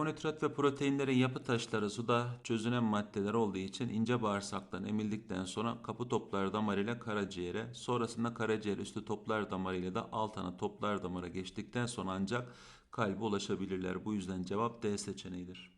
Karbonhidrat ve proteinlerin yapı taşları suda çözünen maddeler olduğu için ince bağırsaktan emildikten sonra kapı toplar damarıyla karaciğere, sonrasında karaciğer üstü toplar damarıyla da alt ana toplar damara geçtikten sonra ancak kalbe ulaşabilirler. Bu yüzden cevap D seçeneğidir.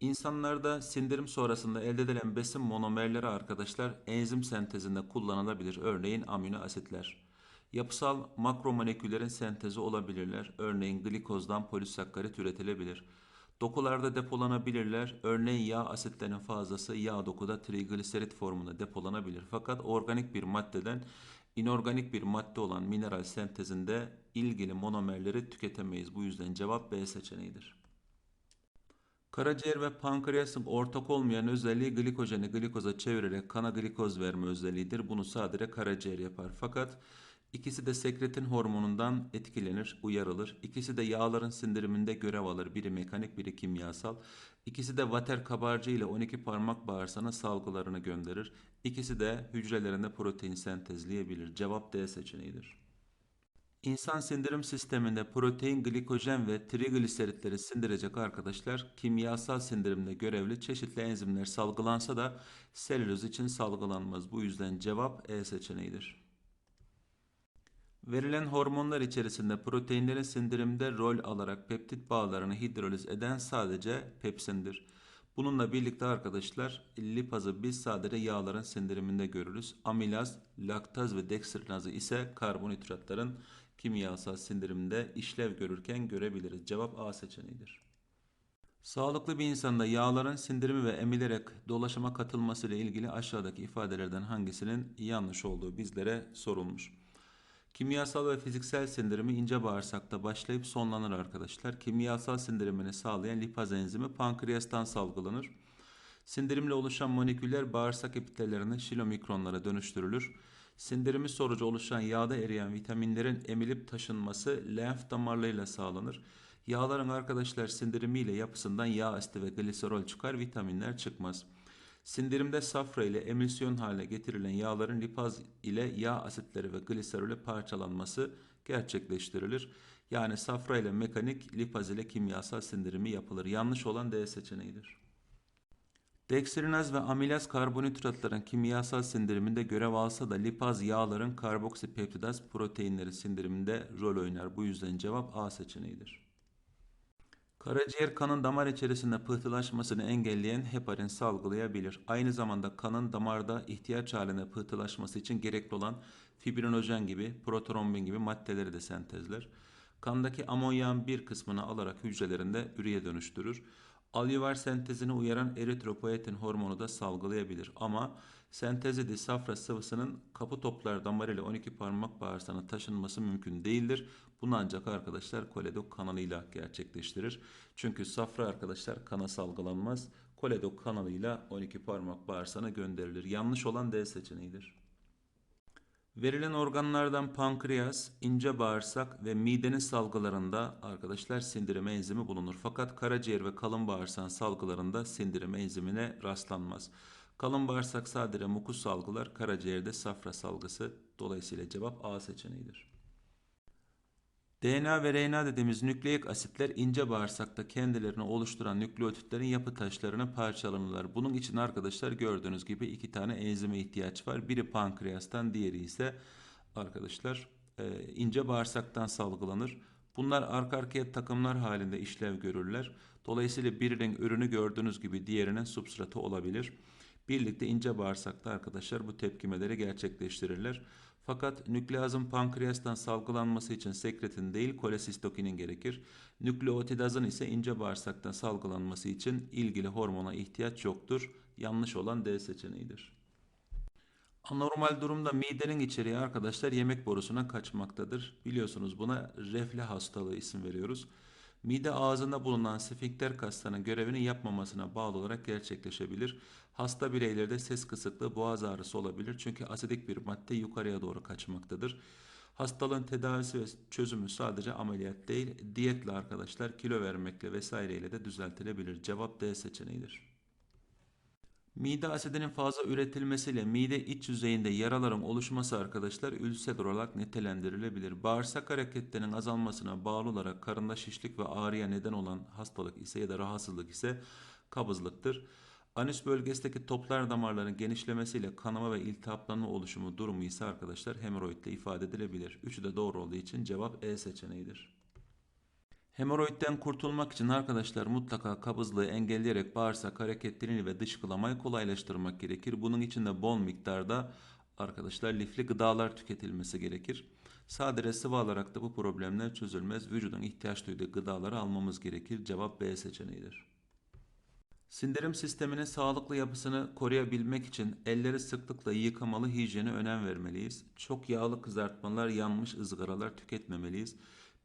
İnsanlarda sindirim sonrasında elde edilen besin monomerleri arkadaşlar enzim sentezinde kullanılabilir. Örneğin amino asitler. Yapısal makromoleküllerin sentezi olabilirler. Örneğin glikozdan polisakkarit üretilebilir. Dokularda depolanabilirler. Örneğin yağ asitlerinin fazlası yağ dokuda trigliserit formunda depolanabilir. Fakat organik bir maddeden inorganik bir madde olan mineral sentezinde ilgili monomerleri tüketemeyiz. Bu yüzden cevap B seçeneğidir. Karaciğer ve pankreasın ortak olmayan özelliği glikojeni glikoza çevirerek kana glikoz verme özelliğidir. Bunu sadece karaciğer yapar. Fakat ikisi de sekretin hormonundan etkilenir, uyarılır. İkisi de yağların sindiriminde görev alır. Biri mekanik, biri kimyasal. İkisi de vater kabarcığı ile 12 parmak bağırsağına salgılarını gönderir. İkisi de hücrelerinde protein sentezleyebilir. Cevap D seçeneğidir. İnsan sindirim sisteminde protein, glikojen ve trigliseritleri sindirecek arkadaşlar kimyasal sindirimde görevli çeşitli enzimler salgılansa da selüloz için salgılanmaz. Bu yüzden cevap E seçeneğidir. Verilen hormonlar içerisinde proteinlerin sindirimde rol alarak peptit bağlarını hidroliz eden sadece pepsindir. Bununla birlikte arkadaşlar lipazı biz sadece yağların sindiriminde görürüz. Amilaz, laktaz ve dekstrinazı ise karbonhidratların kimyasal sindirimde işlev görürken görebiliriz. Cevap A seçeneğidir. Sağlıklı bir insanda yağların sindirimi ve emilerek dolaşıma katılması ile ilgili aşağıdaki ifadelerden hangisinin yanlış olduğu bizlere sorulmuş. Kimyasal ve fiziksel sindirimi ince bağırsakta başlayıp sonlanır arkadaşlar. Kimyasal sindirimini sağlayan lipaz enzimi pankreastan salgılanır. Sindirimle oluşan moleküller bağırsak epitellerine şilomikronlara dönüştürülür. Sindirimi sonucu oluşan yağda eriyen vitaminlerin emilip taşınması lenf damarlarıyla sağlanır. Yağların arkadaşlar sindirimiyle yapısından yağ asidi ve gliserol çıkar, vitaminler çıkmaz. Sindirimde safra ile emülsiyon haline getirilen yağların lipaz ile yağ asitleri ve gliserole parçalanması gerçekleştirilir. Yani safra ile mekanik, lipaz ile kimyasal sindirimi yapılır. Yanlış olan D seçeneğidir. Dekstrinaz ve amilaz karbonhidratların kimyasal sindiriminde görev alsa da lipaz yağların karboksipeptidaz proteinleri sindiriminde rol oynar. Bu yüzden cevap A seçeneğidir. Karaciğer kanın damar içerisinde pıhtılaşmasını engelleyen heparin salgılayabilir. Aynı zamanda kanın damarda ihtiyaç haline pıhtılaşması için gerekli olan fibrinojen gibi, protrombin gibi maddeleri de sentezler. Kandaki amonyağın bir kısmını alarak hücrelerinde üreye dönüştürür. Alüvar sentezini uyaran eritropoetin hormonu da salgılayabilir. Ama sentezli safra sıvısının kapı toplar damarıyla 12 parmak bağırsağına taşınması mümkün değildir. Bunu ancak arkadaşlar koledok kanalıyla gerçekleştirir. Çünkü safra arkadaşlar kana salgılanmaz. Koledok kanalıyla 12 parmak bağırsağına gönderilir. Yanlış olan D seçeneğidir. Verilen organlardan pankreas, ince bağırsak ve midenin salgılarında arkadaşlar sindirim enzimi bulunur. Fakat karaciğer ve kalın bağırsağın salgılarında sindirim enzimine rastlanmaz. Kalın bağırsak sadece mukus salgılar, karaciğerde safra salgısı. Dolayısıyla cevap A seçeneğidir. DNA ve RNA dediğimiz nükleik asitler ince bağırsakta kendilerini oluşturan nükleotitlerin yapı taşlarına parçalanırlar. Bunun için arkadaşlar gördüğünüz gibi iki tane enzime ihtiyaç var. Biri pankreastan, diğeri ise arkadaşlar e, ince bağırsaktan salgılanır. Bunlar arka arkaya takımlar halinde işlev görürler. Dolayısıyla birinin ürünü gördüğünüz gibi diğerinin substratı olabilir. Birlikte ince bağırsakta arkadaşlar bu tepkimeleri gerçekleştirirler. Fakat nükleazın pankreastan salgılanması için sekretin değil kolesistokinin gerekir. Nükleotidazın ise ince bağırsaktan salgılanması için ilgili hormona ihtiyaç yoktur. Yanlış olan D seçeneğidir. Anormal durumda midenin içeriği arkadaşlar yemek borusuna kaçmaktadır. Biliyorsunuz buna refle hastalığı isim veriyoruz. Mide ağzında bulunan sfinkter kaslarının görevini yapmamasına bağlı olarak gerçekleşebilir. Hasta bireylerde ses kısıklığı, boğaz ağrısı olabilir. Çünkü asidik bir madde yukarıya doğru kaçmaktadır. Hastalığın tedavisi ve çözümü sadece ameliyat değil, diyetle arkadaşlar kilo vermekle vesaireyle de düzeltilebilir. Cevap D seçeneğidir. Mide asidinin fazla üretilmesiyle mide iç yüzeyinde yaraların oluşması arkadaşlar ülser olarak nitelendirilebilir. Bağırsak hareketlerinin azalmasına bağlı olarak karında şişlik ve ağrıya neden olan hastalık ise ya da rahatsızlık ise kabızlıktır. Anüs bölgesindeki toplar damarların genişlemesiyle kanama ve iltihaplanma oluşumu durumu ise arkadaşlar hemoroidle ifade edilebilir. Üçü de doğru olduğu için cevap E seçeneğidir. Hemoroidden kurtulmak için arkadaşlar mutlaka kabızlığı engelleyerek bağırsak hareketlerini ve dışkılamayı kolaylaştırmak gerekir. Bunun için de bol miktarda arkadaşlar lifli gıdalar tüketilmesi gerekir. Sadece sıvı alarak da bu problemler çözülmez. Vücudun ihtiyaç duyduğu gıdaları almamız gerekir. Cevap B seçeneğidir. Sindirim sisteminin sağlıklı yapısını koruyabilmek için elleri sıklıkla yıkamalı hijyene önem vermeliyiz. Çok yağlı kızartmalar, yanmış ızgaralar tüketmemeliyiz.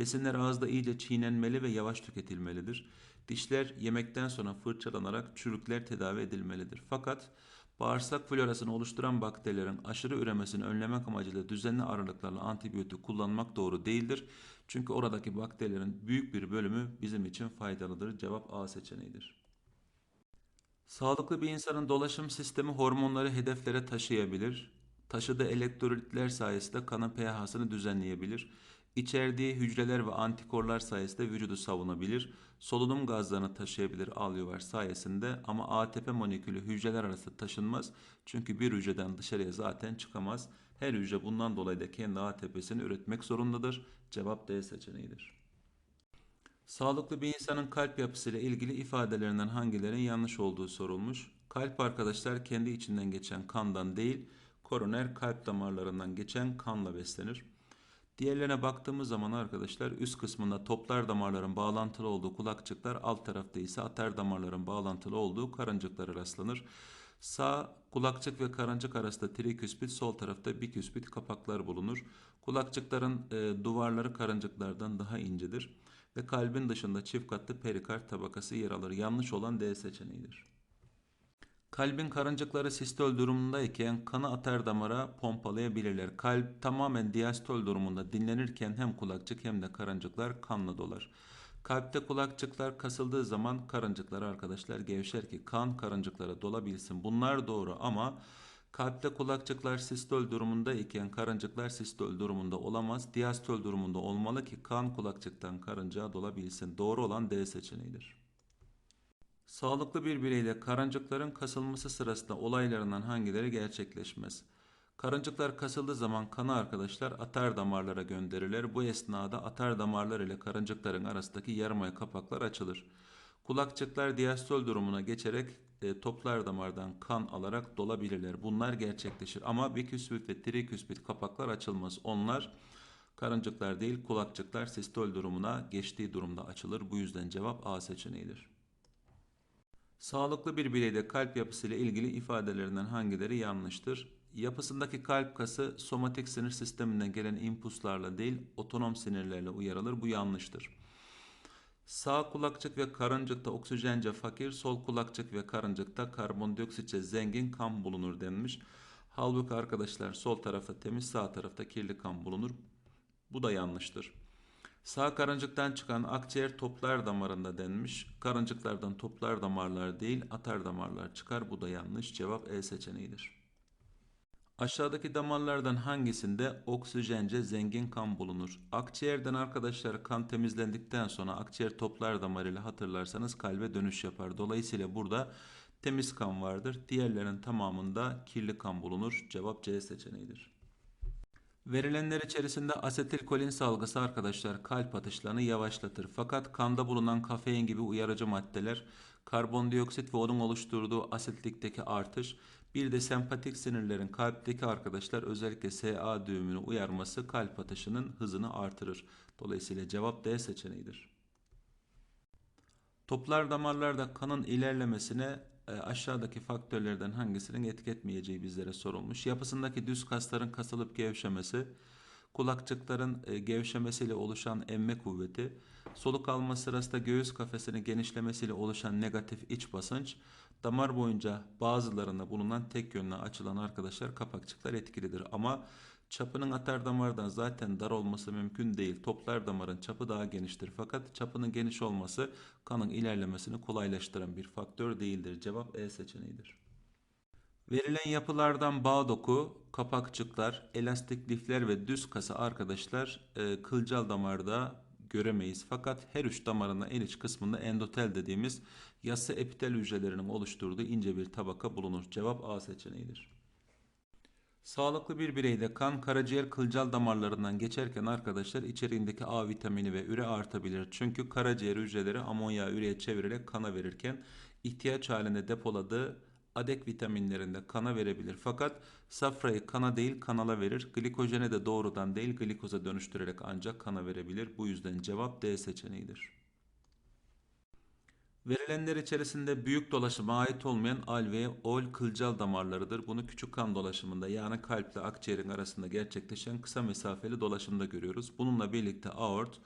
Besinler ağızda iyice çiğnenmeli ve yavaş tüketilmelidir. Dişler yemekten sonra fırçalanarak çürükler tedavi edilmelidir. Fakat bağırsak florasını oluşturan bakterilerin aşırı üremesini önlemek amacıyla düzenli aralıklarla antibiyotik kullanmak doğru değildir. Çünkü oradaki bakterilerin büyük bir bölümü bizim için faydalıdır. Cevap A seçeneğidir. Sağlıklı bir insanın dolaşım sistemi hormonları hedeflere taşıyabilir. Taşıdığı elektrolitler sayesinde kanın pH'sını düzenleyebilir. İçerdiği hücreler ve antikorlar sayesinde vücudu savunabilir. Solunum gazlarını taşıyabilir alveolar sayesinde ama ATP molekülü hücreler arası taşınmaz. Çünkü bir hücreden dışarıya zaten çıkamaz. Her hücre bundan dolayı da kendi ATP'sini üretmek zorundadır. Cevap D seçeneğidir. Sağlıklı bir insanın kalp yapısıyla ilgili ifadelerinden hangilerinin yanlış olduğu sorulmuş. Kalp arkadaşlar kendi içinden geçen kandan değil, koroner kalp damarlarından geçen kanla beslenir. Diğerlerine baktığımız zaman arkadaşlar üst kısmında toplar damarların bağlantılı olduğu kulakçıklar, alt tarafta ise atar damarların bağlantılı olduğu karıncıklara rastlanır. Sağ kulakçık ve karıncık arasında triküspit, sol tarafta biküspit kapaklar bulunur. Kulakçıkların e, duvarları karıncıklardan daha incedir ve kalbin dışında çift katlı perikard tabakası yer alır. Yanlış olan D seçeneğidir. Kalbin karıncıkları sistol durumundayken kanı atar damara pompalayabilirler. Kalp tamamen diastol durumunda dinlenirken hem kulakçık hem de karıncıklar kanla dolar. Kalpte kulakçıklar kasıldığı zaman karıncıklar arkadaşlar gevşer ki kan karıncıklara dolabilsin. Bunlar doğru ama kalpte kulakçıklar sistol durumunda iken karıncıklar sistol durumunda olamaz. Diastol durumunda olmalı ki kan kulakçıktan karıncığa dolabilsin. Doğru olan D seçeneğidir. Sağlıklı bir bireyde karıncıkların kasılması sırasında olaylarından hangileri gerçekleşmez? Karıncıklar kasıldığı zaman kanı arkadaşlar atar damarlara gönderilir. Bu esnada atar damarlar ile karıncıkların arasındaki yarımay kapaklar açılır. Kulakçıklar diastol durumuna geçerek e, toplar damardan kan alarak dolabilirler. Bunlar gerçekleşir ama biküspit ve triküspit kapaklar açılmaz. Onlar karıncıklar değil kulakçıklar sistol durumuna geçtiği durumda açılır. Bu yüzden cevap A seçeneğidir. Sağlıklı bir bireyde kalp yapısıyla ilgili ifadelerinden hangileri yanlıştır? Yapısındaki kalp kası somatik sinir sisteminden gelen impulslarla değil otonom sinirlerle uyarılır. Bu yanlıştır. Sağ kulakçık ve karıncıkta oksijence fakir, sol kulakçık ve karıncıkta karbondioksitçe zengin kan bulunur denmiş. Halbuki arkadaşlar sol tarafta temiz, sağ tarafta kirli kan bulunur. Bu da yanlıştır. Sağ karıncıktan çıkan akciğer toplar damarında denmiş. Karıncıklardan toplar damarlar değil atar damarlar çıkar. Bu da yanlış. Cevap E seçeneğidir. Aşağıdaki damarlardan hangisinde oksijence zengin kan bulunur? Akciğerden arkadaşlar kan temizlendikten sonra akciğer toplar damarıyla hatırlarsanız kalbe dönüş yapar. Dolayısıyla burada temiz kan vardır. Diğerlerin tamamında kirli kan bulunur. Cevap C seçeneğidir. Verilenler içerisinde asetilkolin salgısı arkadaşlar kalp atışlarını yavaşlatır. Fakat kanda bulunan kafein gibi uyarıcı maddeler karbondioksit ve onun oluşturduğu asitlikteki artış bir de sempatik sinirlerin kalpteki arkadaşlar özellikle SA düğümünü uyarması kalp atışının hızını artırır. Dolayısıyla cevap D seçeneğidir. Toplar damarlarda kanın ilerlemesine aşağıdaki faktörlerden hangisinin etki bizlere sorulmuş. Yapısındaki düz kasların kasılıp gevşemesi, kulakçıkların e, gevşemesiyle oluşan emme kuvveti, soluk alma sırasında göğüs kafesinin genişlemesiyle oluşan negatif iç basınç, damar boyunca bazılarında bulunan tek yönlü açılan arkadaşlar kapakçıklar etkilidir. Ama çapının atar damardan zaten dar olması mümkün değil. Toplar damarın çapı daha geniştir. Fakat çapının geniş olması kanın ilerlemesini kolaylaştıran bir faktör değildir. Cevap E seçeneğidir. Verilen yapılardan bağ doku, kapakçıklar, elastik lifler ve düz kasa arkadaşlar e, kılcal damarda göremeyiz. Fakat her üç damarın en iç kısmında endotel dediğimiz yassı epitel hücrelerinin oluşturduğu ince bir tabaka bulunur. Cevap A seçeneğidir. Sağlıklı bir bireyde kan karaciğer kılcal damarlarından geçerken arkadaşlar içeriğindeki A vitamini ve üre artabilir. Çünkü karaciğer hücreleri amonyağı üreye çevirerek kana verirken ihtiyaç halinde depoladığı adek vitaminlerinde kana verebilir. Fakat safrayı kana değil kanala verir. Glikojene de doğrudan değil glikoza dönüştürerek ancak kana verebilir. Bu yüzden cevap D seçeneğidir. Verilenler içerisinde büyük dolaşıma ait olmayan alveol kılcal damarlarıdır. Bunu küçük kan dolaşımında yani kalple akciğerin arasında gerçekleşen kısa mesafeli dolaşımda görüyoruz. Bununla birlikte aort,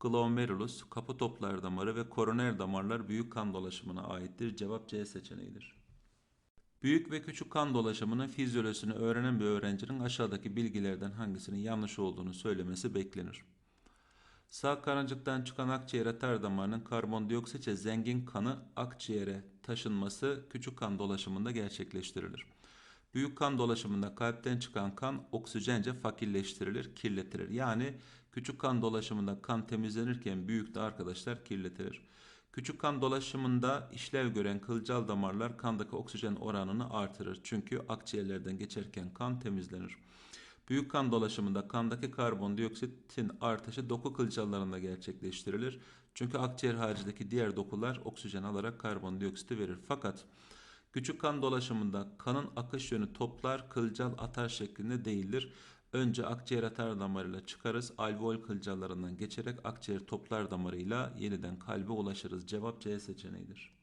glomerulus, kapı toplar damarı ve koroner damarlar büyük kan dolaşımına aittir. Cevap C seçeneğidir. Büyük ve küçük kan dolaşımının fizyolojisini öğrenen bir öğrencinin aşağıdaki bilgilerden hangisinin yanlış olduğunu söylemesi beklenir. Sağ karıncıktan çıkan akciğer atar damarının karbondioksitle zengin kanı akciğere taşınması küçük kan dolaşımında gerçekleştirilir. Büyük kan dolaşımında kalpten çıkan kan oksijence fakirleştirilir, kirletilir. Yani küçük kan dolaşımında kan temizlenirken büyük de arkadaşlar kirletilir. Küçük kan dolaşımında işlev gören kılcal damarlar kandaki oksijen oranını artırır. Çünkü akciğerlerden geçerken kan temizlenir. Büyük kan dolaşımında kandaki karbondioksitin artışı doku kılcallarında gerçekleştirilir. Çünkü akciğer haricindeki diğer dokular oksijen alarak karbondioksiti verir. Fakat küçük kan dolaşımında kanın akış yönü toplar kılcal atar şeklinde değildir. Önce akciğer atar damarıyla çıkarız. Alveol kılcallarından geçerek akciğer toplar damarıyla yeniden kalbe ulaşırız. Cevap C seçeneğidir.